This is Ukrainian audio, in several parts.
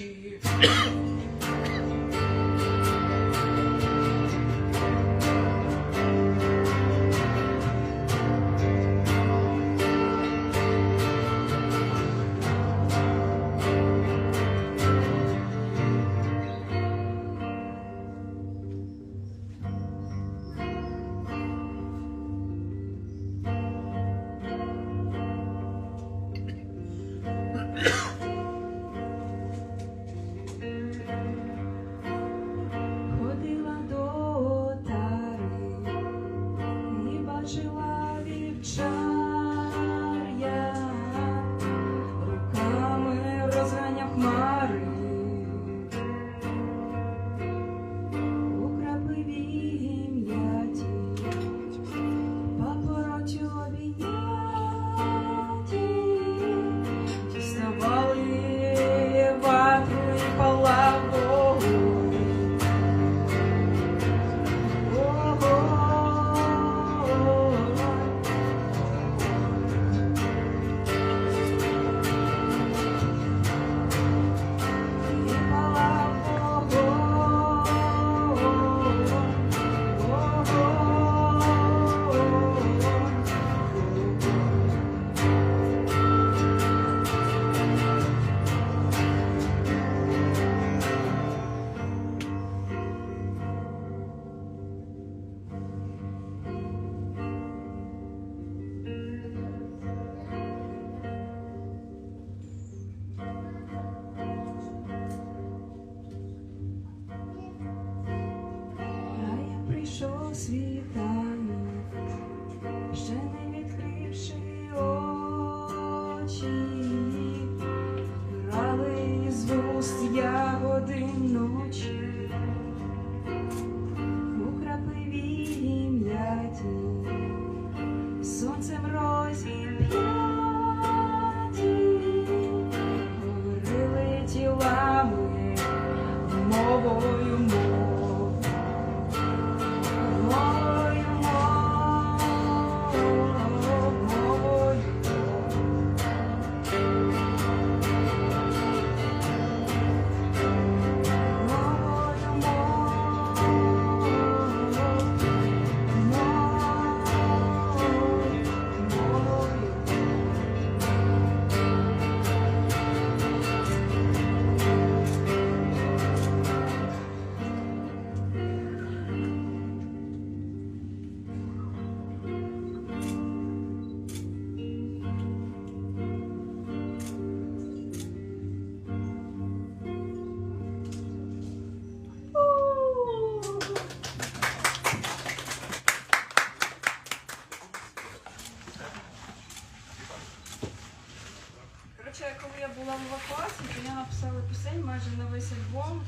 you.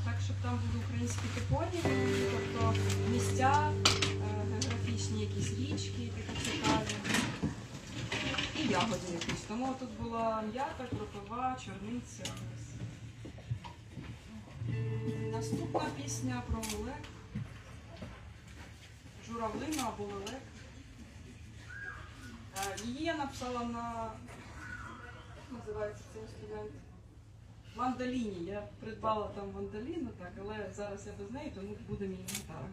Так щоб там були українські топоніми, тобто місця, е, географічні якісь річки, такі цікаві. І ягоди якісь. Тому тут була м'ята, кропива, чорниця. Наступна пісня про лелек. Журавлина або лелек. Її я написала на як називається цей інструмент? Мандоліні. Я придбала там мандоліну, так, але зараз я без неї, тому буде мій гітара.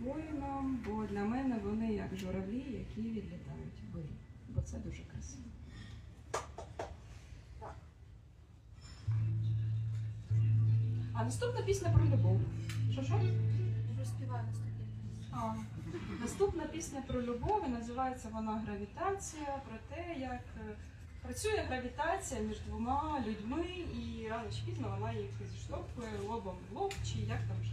Воїнам, бо для мене вони як журавлі, які відлітають вгорі. Бо це дуже красиво. А наступна пісня про любов. Що що? Розпіваю. А, Наступна пісня про любов і називається вона Гравітація, про те, як е, працює гравітація між двома людьми, і рано чи пізно вона їх зіштовхує лобом в лоб, чи як там вже.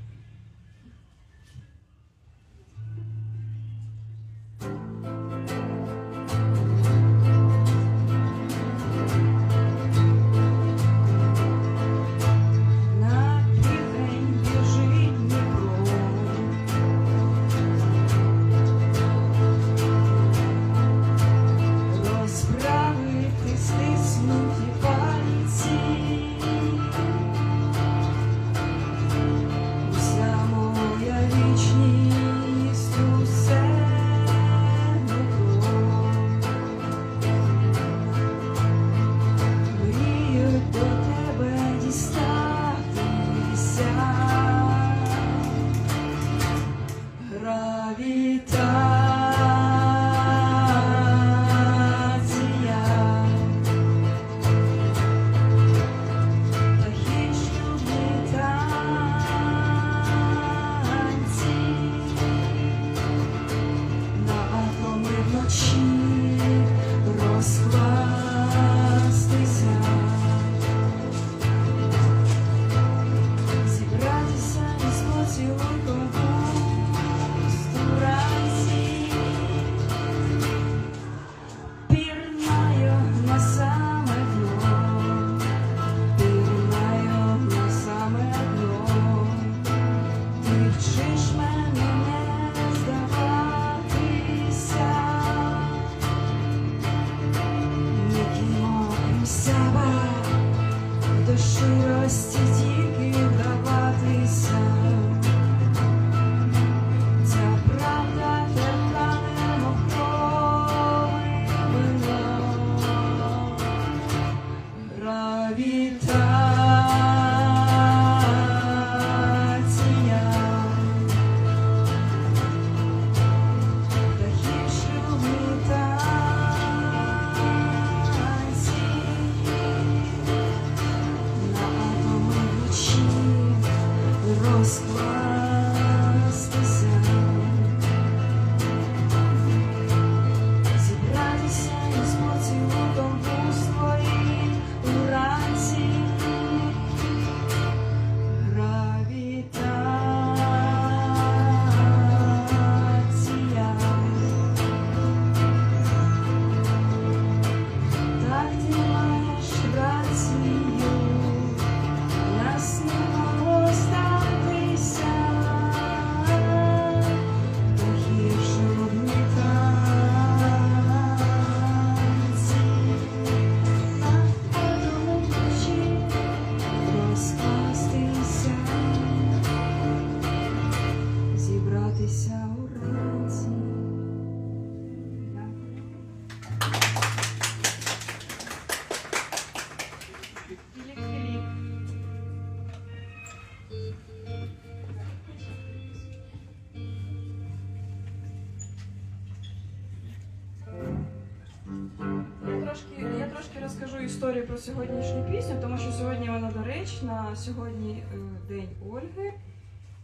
Сьогоднішню пісню, тому що сьогодні вона доречна. Сьогодні е, День Ольги.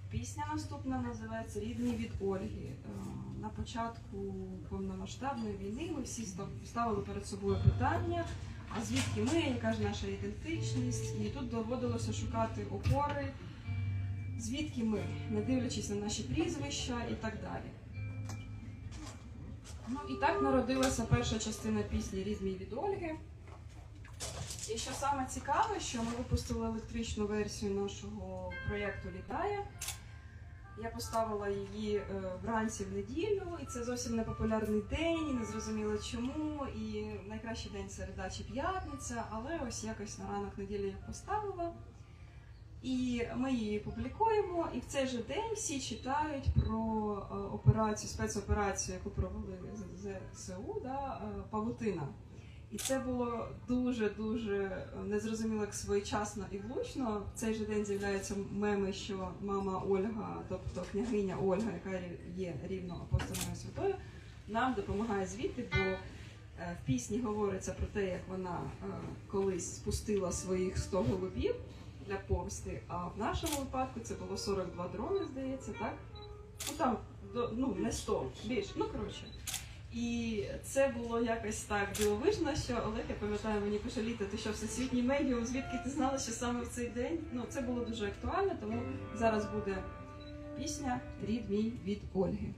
Пісня наступна називається Рідний від Ольги. Е, На початку повномасштабної війни ми всі ставили перед собою питання, а звідки ми, яка ж наша ідентичність, і тут доводилося шукати опори, звідки ми, не дивлячись на наші прізвища і так далі. Ну і так народилася перша частина пісні Рідний від Ольги. І що саме цікаве, що ми випустили електричну версію нашого проєкту Літає. Я поставила її е, вранці в неділю, і це зовсім не популярний день, не зрозуміло чому. І найкращий день середа чи п'ятниця, але ось якось на ранок неділі я поставила. І ми її публікуємо, і в цей же день всі читають про е, операцію, спецоперацію, яку провели ЗСУ, да, е, Павутина. І це було дуже-дуже незрозуміло як своєчасно і влучно. В цей же день з'являються меми, що мама Ольга, тобто княгиня Ольга, яка є рівно апостольною святою, нам допомагає звідти, бо е, в пісні говориться про те, як вона е, колись спустила своїх 100 голубів для помсти. А в нашому випадку це було 42 дрони, здається, так? Ну там ну, не 100, більше, ну коротше. І це було якось так дивовижно, що Олег, я пам'ятаю, мені пише літа, ти що всесвітні медіум, звідки ти знала, що саме в цей день ну це було дуже актуально, тому зараз буде пісня Рід мій від Ольги.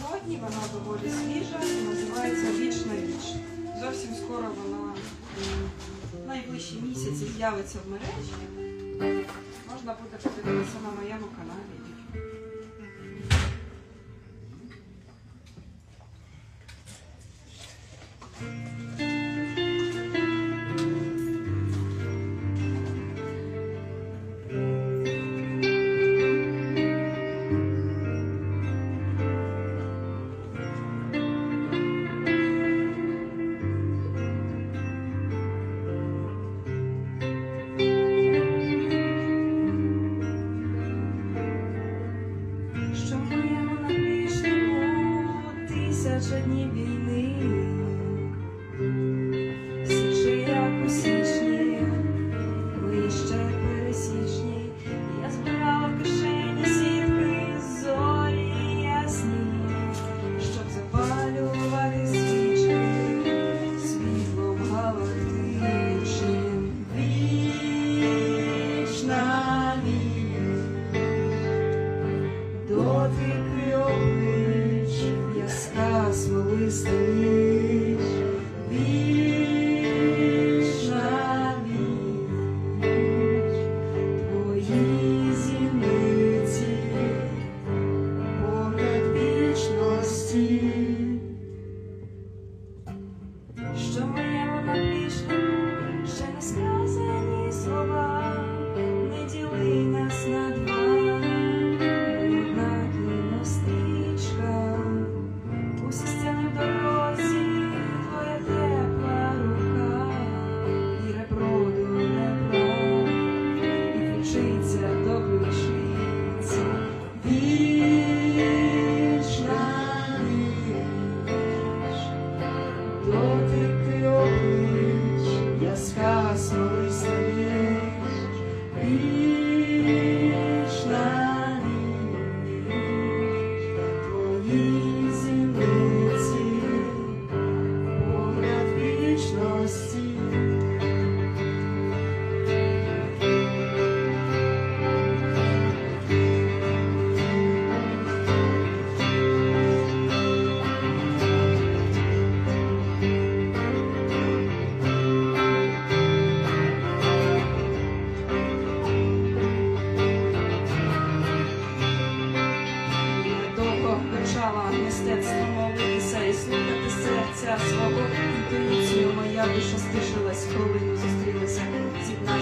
Сьогодні, вона доволі свіжа, називається Вічна річ. Зовсім скоро вона в найближчі місяці з'явиться в мережі. Можна буде подивитися на моєму каналі.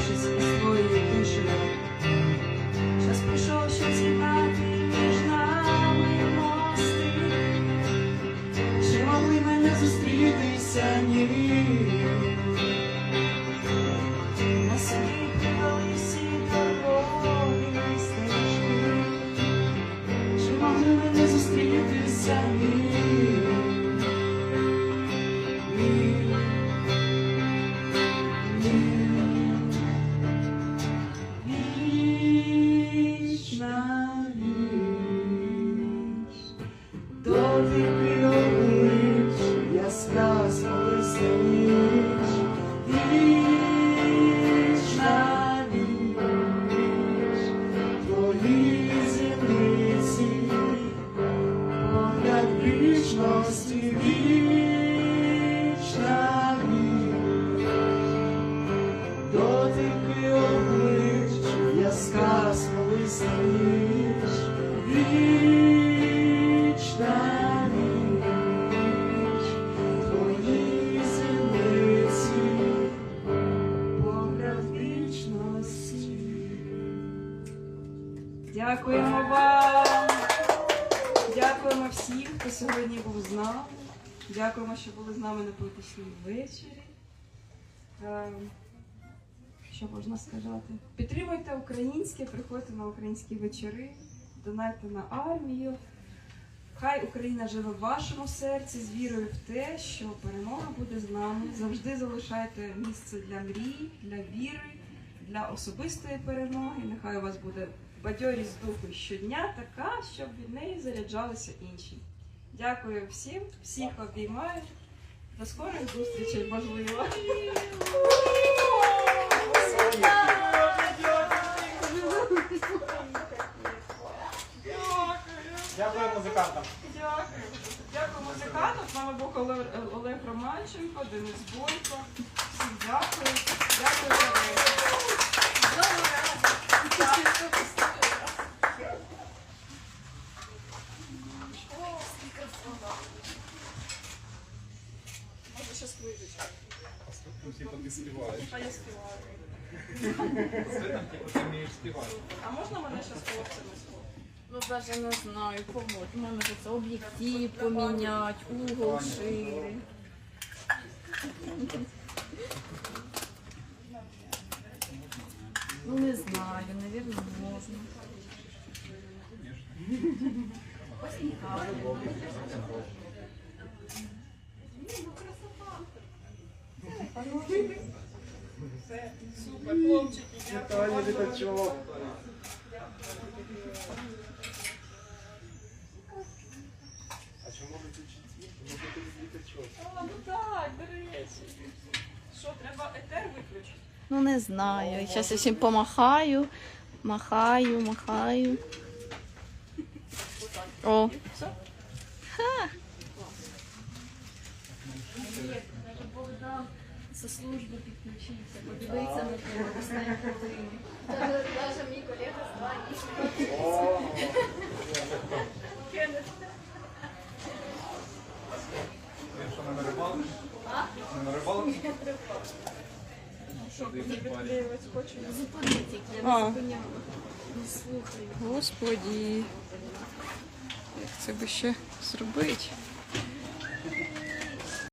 Jesus. З нами на поетичній вечорі. Ем, Що можна сказати? Підтримуйте українське, приходьте на українські вечори, донайте на армію. Хай Україна живе в вашому серці з вірою в те, що перемога буде з нами. Завжди залишайте місце для мрій, для віри, для особистої перемоги. Нехай у вас буде бадьорість духу щодня така, щоб від неї заряджалися інші. Дякую всім, всіх обіймаю. До скорих зустрічей, можливо. Дякую. Музикантам. Дякую. Дякую музикантам. З вами був Олег, Олег Романченко, Денис Бойко. Всім дякую. Дякую за Типа ти співаєш. А я співаю. Видно, типу, ти вмієш співати. А можна мене ще з хлопцями? Ну, даже не знаю, помочь. У мене це об'єктив поміняти, угол шире. Ну, не знаю, наверное, можна. Супер. Вітаю, літачок. А чому ви тут Може тут літачок? А, ну так, до речі. Що, треба етер виключити? Ну, не знаю. Зараз я всім помахаю. Махаю, махаю. О, Все? Со служби підключився, подивитися на тебе, години. Даже, даже мій колега з Дані. Ти що, не на рибалку? Не на рибалку? Як я не зупиняла. Не слухаю. Господі. Як це би ще зробити?